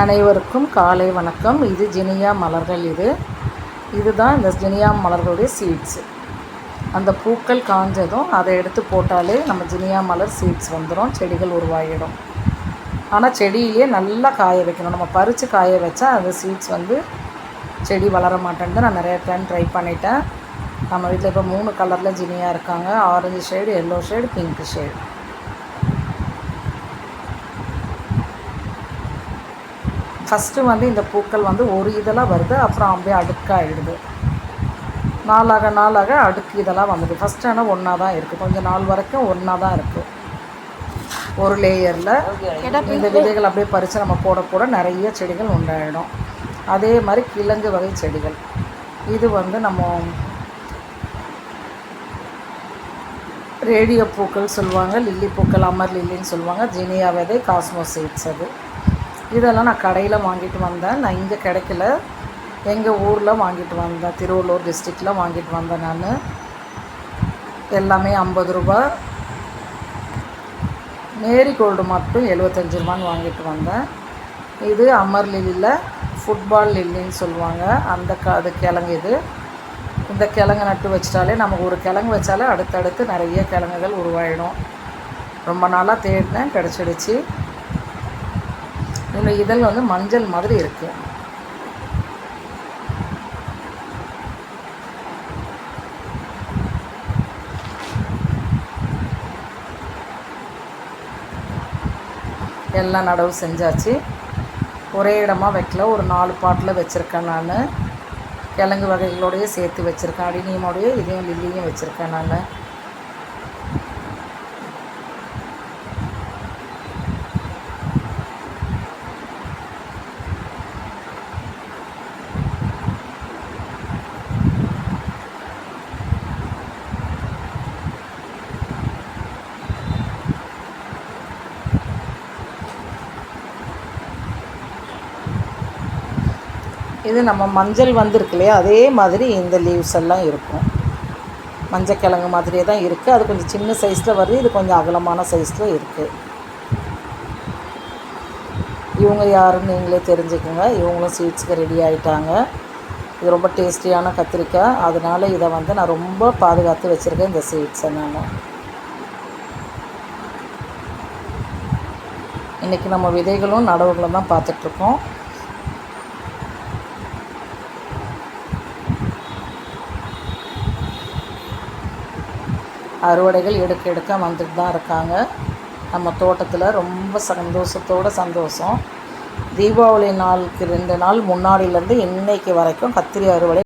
அனைவருக்கும் காலை வணக்கம். இது ஜினியா மலர்கள் இது. இதுதான் இந்த ஜினியா மலர்களுடைய சீட்ஸ் அந்த பூக்கள் காஞ்சதும் அதை எடுத்து போட்டாலே நம்ம ஜினியா மலர் சீட்ஸ் வந்துடும் செடிகள் உருவாகிடும் ஆனால் செடியிலே நல்லா காய வைக்கணும். நம்ம பறித்து காய வச்சா அந்த சீட்ஸ் வந்து செடி வளர மாட்டேன்ட்டு நான் நிறைய டைம் ட்ரை பண்ணிட்டேன். நம்ம வீட்டில் இப்போ மூணு கலரில் ஜினியா இருக்காங்க. Orange shade yellow shade pink shade first வந்து இந்த பூக்கள் வந்து ஒரு இதெல்லாம் வருது அப்புறம் அப்படியே அடுக்காகிடுது நாளாக நாளாக அடுக்கு இதெல்லாம் வந்துடுது ஃபஸ்ட்டு ஆனால் ஒன்றா தான் இருக்குது கொஞ்சம் நாள் வரைக்கும் ஒன்றா தான் இருக்குது ஒரு லேயரில் இந்த விதைகள் அப்படியே பறித்து நம்ம போட போட நிறைய செடிகள் உண்டாயிடும். அதே மாதிரி கிழங்கு வகை செடிகள். இது வந்து நம்ம ரேடியோ பூக்கள் சொல்லுவாங்க லில்லி பூக்கள் அமர் லில்லின்னு சொல்லுவாங்க. ஜினியா விதை காஸ்மோ சீட்ஸ் அது. இதெல்லாம் நான் கடையில் வாங்கிட்டு வந்தேன். நான் இங்கே கிடைக்கல. எங்கள் ஊரில் வாங்கிட்டு வந்தேன். திருவள்ளூர் டிஸ்ட்ரிக்டில் வாங்கிட்டு வந்தேன் நான். எல்லாமே ஐம்பது ரூபா. மேரி கோல்டு மட்டும் எழுபத்தஞ்சி ரூபான்னு வாங்கிட்டு வந்தேன். இது அமர் லில்லியில் ஃபுட்பால் லில்லின்னு சொல்லுவாங்க. அந்த க அது கிழங்கு இது. இந்த கிழங்கு நட்டு வச்சிட்டாலே நமக்கு ஒரு கிழங்கு வச்சாலே அடுத்தடுத்து நிறைய கிழங்குகள் உருவாயிடும். ரொம்ப நாளாக தேடினேன். கிடச்சிடுச்சு. இந்த இதழ் வந்து மஞ்சள் மாதிரி இருக்குது எல்லாம் நடவு செஞ்சாச்சு. ஒரே இடமா வைக்கல. ஒரு நாலு பாட்டில் வச்சுருக்கேன் நான். கிழங்கு வகைகளோடையே சேர்த்து வச்சுருக்கேன். அடினியமோடையே இதையும் லில்லியும் வச்சுருக்கேன் நான். இது நம்ம மஞ்சள் வந்திருக்கு இல்லையா? அதே மாதிரி இந்த லீவ்ஸ் எல்லாம் இருக்கும். மஞ்சள் கிழங்கு மாதிரியே தான் இருக்குது அது கொஞ்சம் சின்ன சைஸில் வருது. இது கொஞ்சம் அகலமான சைஸில் இருக்குது இவங்க யாருன்னு நீங்களே தெரிஞ்சுக்கோங்க. இவங்களும் ஸ்வீட்ஸுக்கு ரெடி ஆகிட்டாங்க இது ரொம்ப டேஸ்டியான கத்திரிக்காய். அதனால் இதை வந்து நான் ரொம்ப பாதுகாத்து வச்சுருக்கேன் இந்த ஸ்வீட்ஸை நான். இன்றைக்கி நம்ம விதைகளும் நடவுகளும் தான் பார்த்துட்ருக்கோம் அறுவடைகள் எடுக்க எடுக்க வந்துட்டு தான் இருக்காங்க. நம்ம தோட்டத்தில் ரொம்ப சந்தோஷத்தோட சந்தோஷம். தீபாவளி நாளுக்கு ரெண்டு நாள் முன்னாடியிலேருந்து இன்றைக்கு வரைக்கும் கத்திரி அறுவடை